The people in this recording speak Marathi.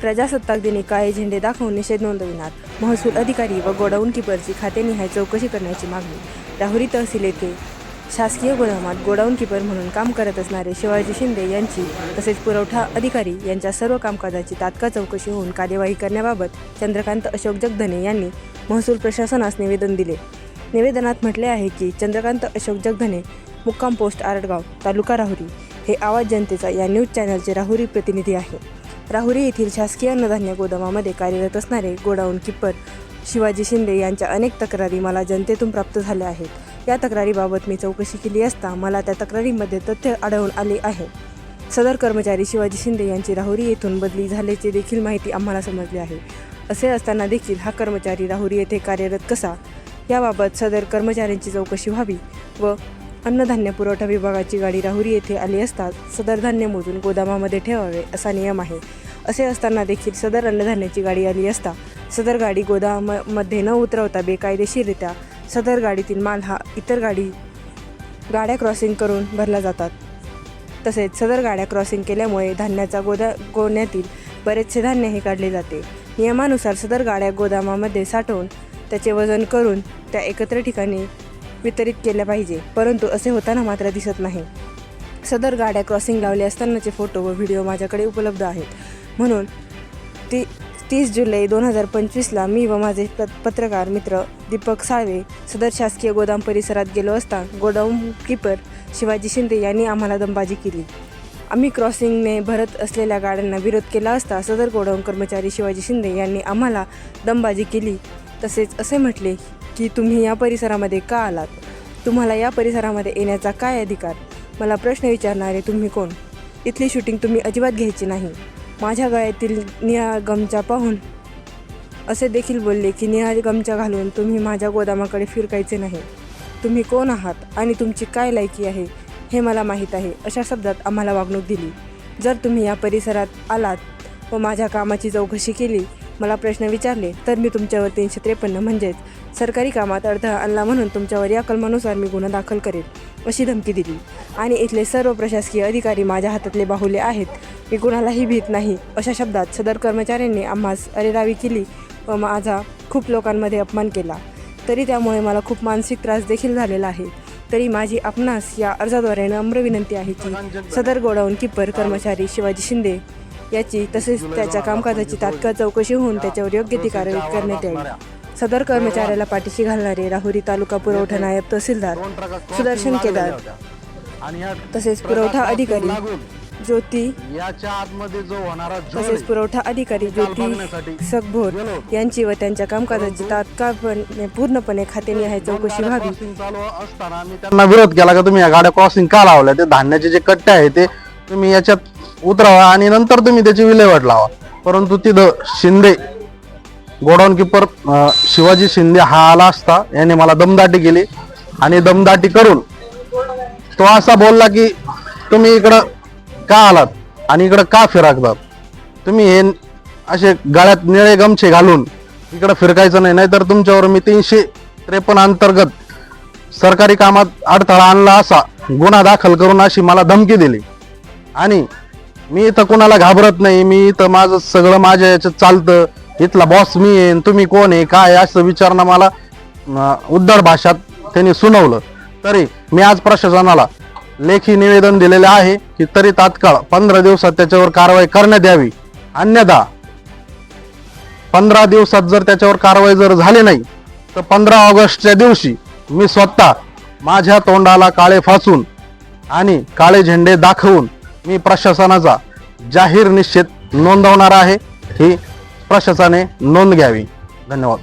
प्रजासत्ताक दिनी काळे झेंडे दाखवून निषेध नोंदविणार. महसूल अधिकारी व गोडाऊन किपरची खातेनिहाय चौकशी करण्याची मागणी. राहुरी तहसील येथे. शासकीय गोदामात गोडाऊन किपर म्हणून काम करत असणारे शिवाजी शिंदे यांची तसेच पुरवठा अधिकारी यांच्या सर्व कामकाजाची तात्काळ चौकशी होऊन कार्यवाही करण्याबाबत चंद्रकांत अशोक जगधने यांनी महसूल प्रशासनास निवेदन दिले. निवेदनात म्हटले आहे की चंद्रकांत अशोक जगधने मुक्काम पोस्ट आरडगाव तालुका राहुरी हे आवाज जनतेचा या न्यूज चॅनलचे राहुरी प्रतिनिधी आहे. राहुरी येथील शासकीय अन्नधान्य गोदामामध्ये कार्यरत असणारे गोडाऊन किप्पर शिवाजी शिंदे यांच्या अनेक तक्रारी मला जनतेतून प्राप्त झाल्या आहेत. या तक्रारीबाबत मी चौकशी केली असता मला त्या तक्रारीमध्ये तथ्य आढळून आले आहे. सदर कर्मचारी शिवाजी शिंदे यांची राहुरी येथून बदली झाल्याची देखील माहिती आम्हाला समजली आहे. असे असताना देखील हा कर्मचारी राहुरी येथे कार्यरत कसा? याबाबत सदर कर्मचाऱ्यांची चौकशी व्हावी व अन्नधान्य पुरवठा विभागाची गाडी राहुरी येथे आली असता सदर धान्य मोजून गोदामामध्ये ठेवावे असा नियम आहे. असे असताना देखील सदर अन्नधान्याची गाडी आली असता सदर गाडी गोदामामध्ये न उतरवता बेकायदेशीररित्या सदर गाडीतील माल हा इतर गाडी गाड्या क्रॉसिंग करून भरला जातात. तसेच सदर गाड्या क्रॉसिंग केल्यामुळे धान्याचा गोदा गोण्यातील बरेचसे धान्य हे काढले जाते. नियमानुसार सदर गाड्या गोदामामध्ये साठवून त्याचे वजन करून त्या एकत्र ठिकाणी वितरित केल्या पाहिजे. परंतु असे होताना मात्र दिसत नाही. सदर गाड्या क्रॉसिंग लावले असतानाचे फोटो व व्हिडिओ माझ्याकडे उपलब्ध आहेत. म्हणून ती तीस जुलै दोन हजार पंचवीसला मी व माझे प पत्रकार मित्र दीपक साळवे सदर शासकीय गोदाम परिसरात गेलो असता गोदाम किपर शिवाजी शिंदे यांनी आम्हाला दमबाजी केली. आम्ही क्रॉसिंगने भरत असलेल्या गाड्यांना विरोध केला असता सदर गोडाऊन कर्मचारी शिवाजी शिंदे यांनी आम्हाला दमबाजी केली. तसेच असे म्हटले की तुम्ही या परिसरामध्ये का आलात? तुम्हाला या परिसरामध्ये येण्याचा काय अधिकार? मला प्रश्न विचारणारे तुम्ही कोण? इथली शूटिंग तुम्ही अजिबात घ्यायची नाही. माझ्या गळ्यातील निळा गमचा पाहून असे देखील बोलले की निळा गमचा घालून तुम्ही माझ्या गोदामाकडे फिरकायचे नाही. तुम्ही कोण आहात आणि तुमची काय लायकी आहे हे मला माहीत आहे अशा शब्दात आम्हाला वागणूक दिली. जर तुम्ही या परिसरात आलात व माझ्या कामाची चौकशी केली मला प्रश्न विचारले तर मी तुमच्यावर तीनशे त्रेपन्न म्हणजेच सरकारी कामात अडथळा आणला म्हणून तुमच्यावर या कलमानुसार मी गुन्हा दाखल करेन अशी धमकी दिली. आणि इथले सर्व प्रशासकीय अधिकारी माझ्या हातातले बाहुले आहेत. मी कुणालाही भीत नाही अशा शब्दात सदर कर्मचाऱ्यांनी आम्हास अरेरावी केली व माझा खूप लोकांमध्ये अपमान केला. तरी त्यामुळे मला खूप मानसिक त्रास देखील झालेला आहे. तरी माझी आपणास या अर्जाद्वारे नम्र विनंती आहे की सदर गोडाऊन किपर कर्मचारी शिवाजी शिंदे याची तसेच त्याच्या कामकाजाची तात्काळ चौकशी होऊन त्याच्यावर योग्य ती कारवाई करण्यात यावी. सदर कर्मचाऱ्याला पाठीशी घालणारे राहुरी तालुका पुरवठा नायब तहसीलदार सुदर्शन केदार तसेच पुरवठा अधिकारी ज्योती याच्या आतमध्ये जो होणारा तसेच पुरवठा अधिकारी ज्योती सगभोर यांची व त्यांच्या कामकाजाची तात्काळपणे पूर्णपणे खातेनिहाय चौकशी व्हावी. असताना मी त्यांना विरोध केला का? तुम्ही या गाड्या क्रॉसिंग का लावल्या? ते धान्याचे जे कट्टे आहे ते तुम्ही याच्यात उतरावा आणि नंतर तुम्ही त्याची विल्हेवाट लावा. परंतु तिथं शिंदे गोडाऊन किपर शिवाजी शिंदे हा आला असता. याने मला दमदाटी केली आणि दमदाटी करून तो असा बोलला की तुम्ही इकडं का आलात आणि इकडं का फिराकतात? तुम्ही हे असे गळ्यात निळे गमछे घालून इकडं फिरकायचं नाही. नाहीतर तुमच्यावर मी तीनशे त्रेपन्न अंतर्गत सरकारी कामात अडथळा आणला असा गुन्हा दाखल करून अशी मला धमकी दिली. आणि मी इथं कोणाला घाबरत नाही मी इथं माझं सगळं माझ्या याच्यात चालतं. इथला बॉस मी आहे आणि तुम्ही कोण आहे काय आहे असं विचारणं मला अं, उद्धट भाषात त्यांनी सुनावलं. तरी मी आज प्रशासनाला लेखी निवेदन दिलेले आहे की तरी तात्काळ पंधरा दिवसात त्याच्यावर कारवाई करण्यात यावी. अन्यथा पंधरा दिवसात जर त्याच्यावर कारवाई जर झाली नाही तर पंधरा ऑगस्टच्या दिवशी मी स्वतः माझ्या तोंडाला काळे फासून आणि काळे झेंडे दाखवून मी प्रशासनाचा जाहीर निश्चित नोंदवणार आहे. ही प्रशासनाने नोंद घ्यावी. धन्यवाद.